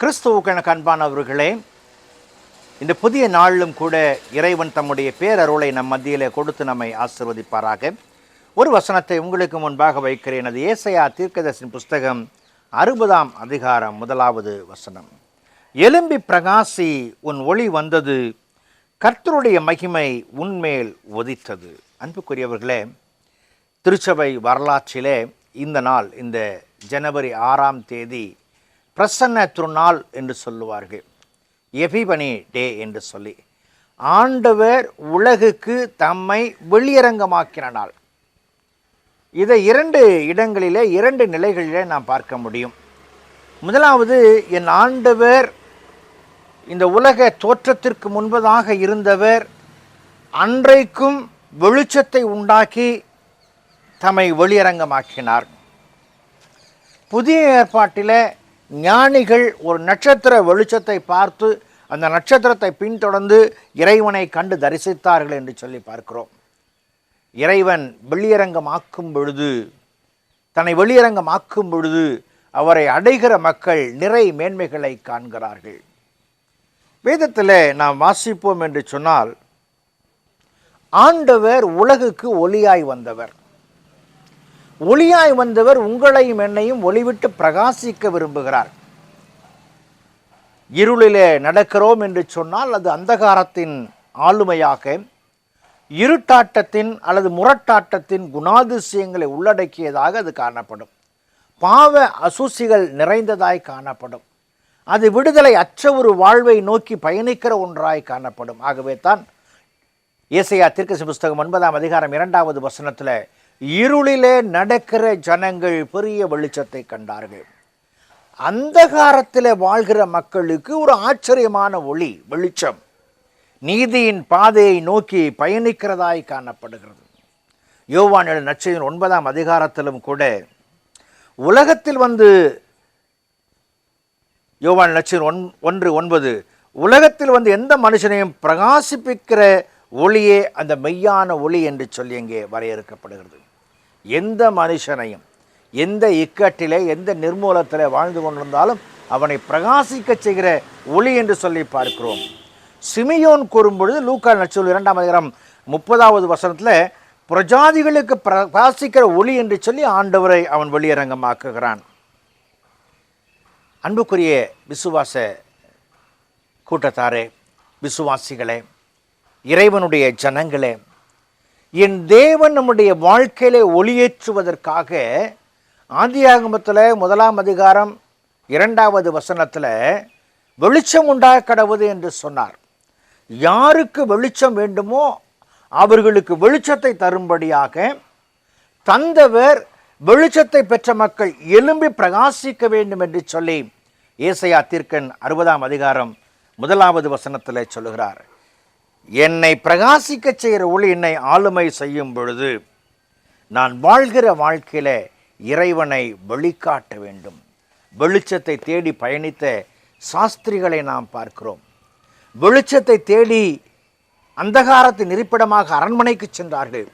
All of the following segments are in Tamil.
கிறிஸ்துவுக்கு அன்பானவர்களே இந்த புதிய நாளிலும் கூட இறைவன் தம்முடைய பேரருளை நம் மத்தியிலே கொடுத்து நம்மை ஆசிர்வதிப்பாராக. ஒரு வசனத்தை உங்களுக்கு முன்பாக வைக்கிறேன். அது ஏசையா தீர்க்கதர்சின் புஸ்தகம் அறுபதாம் அதிகாரம் முதலாவது வசனம். எலும்பி பிரகாசி உன் ஒளி வந்தது கர்த்தருடைய மகிமை உன்மேல் ஒதித்தது அன்புக்குரியவர்களே திருச்சபை வரலாற்றிலே இந்த நாள் இந்த ஜனவரி ஆறாம் தேதி பிரசன்ன திருநாள் என்று சொல்லுவார்கள். எபிபனி டே என்று சொல்லி. ஆண்டவர் உலகுக்கு தம்மை வெளியரங்கமாக்கின நாள். இதை இரண்டு இடங்களிலே இரண்டு நிலைகளிலே நாம் பார்க்க முடியும். முதலாவது என் ஆண்டவர் இந்த உலக தோற்றத்திற்கு முன்பதாக இருந்தவர் அன்றைக்கும் வெளிச்சத்தை உண்டாக்கி தம்மை வெளியரங்கமாக்கினார். புதிய ஏற்பாட்டில் ஞானிகள் ஒரு நட்சத்திர வெளிச்சத்தை பார்த்து அந்த நட்சத்திரத்தை பின்தொடர்ந்து இறைவனை கண்டு தரிசித்தார்கள் என்று சொல்லி பார்க்கிறோம். இறைவன் வெளியரங்கமாக்கும் பொழுது தன்னை வெளியரங்கமாக்கும் பொழுது அவரை அடைகிற மக்கள் நிறை மேன்மைகளை காண்கிறார்கள். வேதத்தில் நாம் வாசிப்போம் என்று சொன்னால் ஆண்டவர் உலகுக்கு ஒளியாய் வந்தவர். ஒளியாய் வந்தவர் உங்களையும் என்னையும் ஒளிவிட்டு பிரகாசிக்க விரும்புகிறார். இருளிலே நடக்கிறோம் என்று சொன்னால் அது அந்தகாரத்தின் ஆளுமையாக இருட்டாட்டத்தின் அல்லது முரட்டாட்டத்தின் குணாதிசயங்களை உள்ளடக்கியதாக அது காணப்படும். பாவ அசூசிகள் நிறைந்ததாய் காணப்படும். அது விடுதலை அற்ற ஒரு வாழ்வை நோக்கி பயணிக்கிற ஒன்றாய் காணப்படும். ஆகவே தான் இயேசையா திருக்கசி புஸ்தகம் ஒன்பதாம் அதிகாரம் இரண்டாவது வசனத்தில் இருளிலே நடக்கிற ஜனங்கள் பெரிய வெளிச்சத்தை கண்டார்கள். அந்தகாரத்தில் வாழ்கிற மக்களுக்கு ஒரு ஆச்சரியமான ஒளி வெளிச்சம். நீதியின் பாதையை நோக்கி பயணிக்கிறதாய் காணப்படுகிறது. யோவான் நச்சையின் ஒன்பதாம் அதிகாரத்திலும் கூட உலகத்தில் வந்து யோவான் நச்சின் ஒன் ஒன்று ஒன்பது உலகத்தில் வந்து எந்த மனுஷனையும் பிரகாசிப்பிக்கிற ஒளியே அந்த மெய்யான ஒளி என்று சொல்லி இங்கே வரையறுக்கப்படுகிறது. எந்த மனுஷனையும் எந்த இக்கட்டிலே எந்த நிர்மூலத்தில் வாழ்ந்து கொண்டிருந்தாலும் அவனை பிரகாசிக்க செய்கிற ஒளி என்று சொல்லி பார்க்கிறோம். சிமியோன் கூறும்பொழுது லூக்கா நச்சூல் இரண்டாம் அதிகாரம் முப்பதாவது வசனத்தில் பிரஜாதிகளுக்கு பிரகாசிக்கிற ஒளி என்று சொல்லி ஆண்டவரை அவன் வெளியரங்கமாக்குகிறான். அன்புக்குரிய விசுவாச கூட்டத்தாரே விசுவாசிகளே இறைவனுடைய ஜனங்களே என் தேவன் நம்முடைய வாழ்க்கையிலே ஒளியேற்றுவதற்காக ஆதியாகமத்தில் முதலாம் அதிகாரம் இரண்டாவது வசனத்தில் வெளிச்சம் உண்டாக கடவுது என்று சொன்னார். யாருக்கு வெளிச்சம் வேண்டுமோ அவர்களுக்கு வெளிச்சத்தை தரும்படியாக தந்தவர் வெளிச்சத்தை பெற்ற மக்கள் எலும்பி பிரகாசிக்க வேண்டும் என்று சொல்லி ஏசையா தீர்க்கன் அறுபதாம் அதிகாரம் முதலாவது வசனத்தில் சொல்லுகிறார். என்னை பிரகாசிக்க செய்கிற ஒளி என்னை ஆளுமை செய்யும் பொழுது நான் வாழ்கிற வாழ்க்கையில் இறைவனை வெளிக்காட்ட வேண்டும். வெளிச்சத்தை தேடி பயணித்த சாஸ்திரிகளை நாம் பார்க்கிறோம். வெளிச்சத்தை தேடி அந்தகாரத்தின் இருப்பிடமாக அரண்மனைக்கு சென்றார்கள்.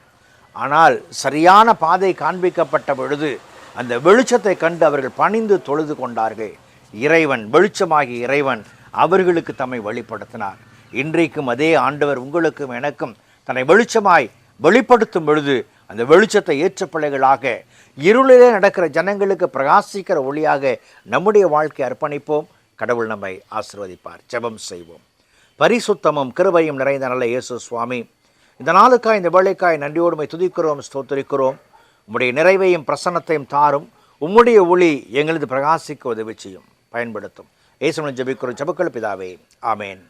ஆனால் சரியான பாதை காண்பிக்கப்பட்ட பொழுது அந்த வெளிச்சத்தை கண்டு அவர்கள் பணிந்து தொழுது கொண்டார்கள். இறைவன் வெளிச்சமாகி இறைவன் அவர்களுக்கு தம்மை வெளிப்படுத்தினார். இன்றைக்கும் அதே ஆண்டவர் உங்களுக்கும் எனக்கும் தன்னை வெளிச்சமாய் வெளிப்படுத்தும் பொழுது அந்த வெளிச்சத்தை ஏற்ற பிள்ளைகளாக இருளிலே நடக்கிற ஜனங்களுக்கு பிரகாசிக்கிற ஒளியாக நம்முடைய வாழ்க்கை அர்ப்பணிப்போம். கடவுள் நம்மை ஆசிர்வதிப்பார். ஜெபம் செய்வோம். பரிசுத்தமும் கிருபையும் நிறைந்த நல்ல இயேசு சுவாமி இந்த நாளுக்காய் இந்த வேலைக்காய் நன்றியோடுமை துதிக்கிறோம் ஸ்தோத்தரிக்கிறோம். உம்முடைய நிறைவையும் பிரசன்னத்தையும் தாரும். உம்முடைய ஒளி எங்களது பிரகாசிக்க உதவி செய்யும். பயன்படுத்தும். இயேசுடன் ஜபிக்கிறோம். ஜபக்கள் பிதாவே. ஆமேன்.